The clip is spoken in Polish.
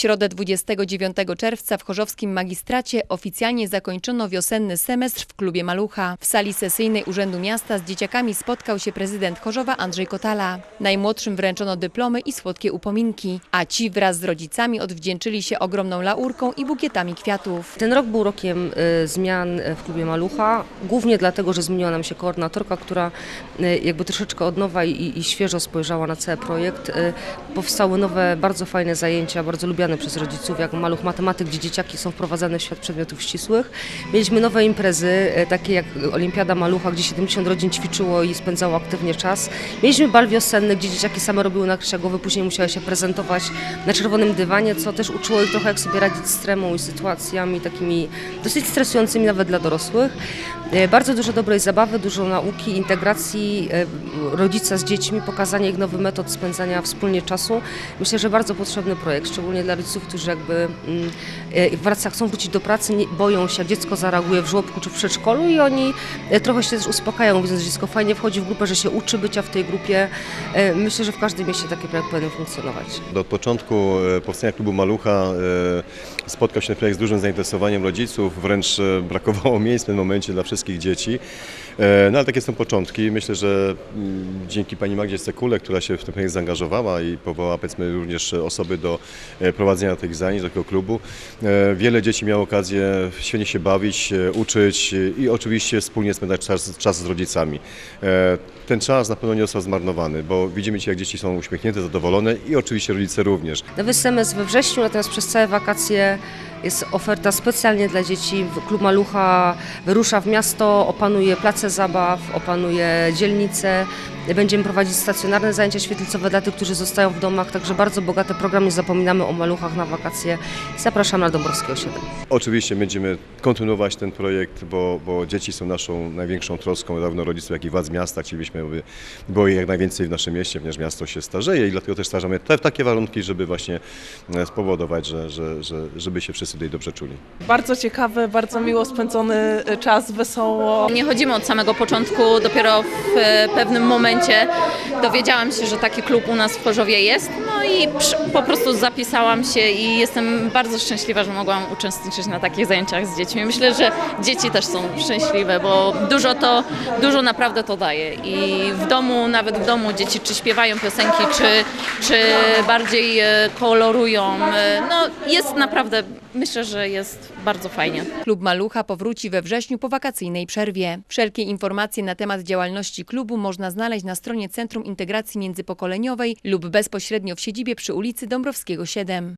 środę 29 czerwca w Chorzowskim Magistracie oficjalnie zakończono wiosenny semestr w klubie Malucha. W sali sesyjnej Urzędu Miasta z dzieciakami spotkał się prezydent Chorzowa Andrzej Kotala. Najmłodszym wręczono dyplomy i słodkie upominki, a ci wraz z rodzicami odwdzięczyli się ogromną laurką i bukietami kwiatów. Ten rok był rokiem y, zmian y, w klubie Malucha, głównie dlatego, że zmieniła nam się koordynatorka, która y, jakby troszeczkę od nowa i, i świeżo spojrzała na cały projekt. Powstały nowe, bardzo fajne zajęcia, bardzo lubiane przez rodziców, jak Maluch Matematyk, gdzie dzieciaki są wprowadzane w świat przedmiotów ścisłych. Mieliśmy nowe imprezy, y, takie jak Olimpiada Malucha, gdzie 70 rodzin ćwiczyło i spędzało aktywnie czas. Mieliśmy bal wiosenny, gdzie dzieciaki same robiły nakrycia głowy, później musiały się prezentować na czerwonym dywanie, co też uczyło ich trochę, jak sobie radzić z tremą i sytuacjami takimi dosyć stresującymi nawet dla dorosłych. E, Bardzo dużo dobrej zabawy, dużo nauki, integracji e, rodzica z dziećmi, pokazania ich nowych metod spędzania wspólnie czasu. Myślę, że bardzo potrzebny projekt, szczególnie dla rodziców, którzy jakby mm, e, wraca, chcą wrócić do pracy, nie, boją się, jak dziecko zareaguje w żłobku czy w przedszkolu i oni e, trochę się też uspokajają, widząc, że dziecko fajnie wchodzi w grupę, że się uczy bycia w tej grupie. E, Myślę, że w każdym mieście taki projekt powinien funkcjonować. Od początku powstania klubu Malucha spotkał się ten projekt z dużym zainteresowaniem rodziców, wręcz brakowało miejsc w tym momencie dla wszystkich dzieci. No ale takie są początki. Myślę, że mm, dzięki pani Magdzie Sekule, która się w ten projekt zaangażowała i powołała powiedzmy również osoby do e, prowadzenia tych zajęć, tego klubu, e, wiele dzieci miało okazję świetnie się bawić, e, uczyć i oczywiście wspólnie spędzać czas, czas z rodzicami. E, Ten czas na pewno nie został zmarnowany, bo widzimy jak dzieci są uśmiechnięte, zadowolone i oczywiście rodzice również. Nowy semestr we wrześniu, natomiast przez całe wakacje jest oferta specjalnie dla dzieci. Klub Malucha wyrusza w miasto, opanuje place zabaw, opanuje dzielnice. Będziemy prowadzić stacjonarne zajęcia świetlicowe dla tych, którzy zostają w domach, także bardzo bogate programy. Nie zapominamy o maluchach na wakacje. Zapraszam na Dąbrowskiego 7. Oczywiście będziemy kontynuować ten projekt, bo, bo dzieci są naszą największą troską, zarówno rodziców, jak i władz miasta. Chcielibyśmy, aby było ich jak najwięcej w naszym mieście, ponieważ miasto się starzeje i dlatego też stwarzamy te, takie warunki, żeby właśnie e, spowodować, że, że, że, żeby się wszyscy tutaj dobrze czuli. Bardzo ciekawy, bardzo miło spędzony y, czas, wesoło. Nie chodzimy od samego początku, dopiero w e, pewnym momencie dowiedziałam się, że taki klub u nas w Chorzowie jest. No i po prostu zapisałam się i jestem bardzo szczęśliwa, że mogłam uczestniczyć na takich zajęciach z dziećmi. Myślę, że dzieci też są szczęśliwe, bo dużo to, dużo naprawdę to daje. I w domu, nawet w domu dzieci czy śpiewają piosenki, czy, czy bardziej e, kolorują. No jest naprawdę, myślę, że jest bardzo fajnie. Klub Malucha powróci we wrześniu po wakacyjnej przerwie. Wszelkie informacje na temat działalności klubu można znaleźć na stronie Centrum Integracji Międzypokoleniowej lub bezpośrednio w siedzibie przy ulicy Dąbrowskiego 7.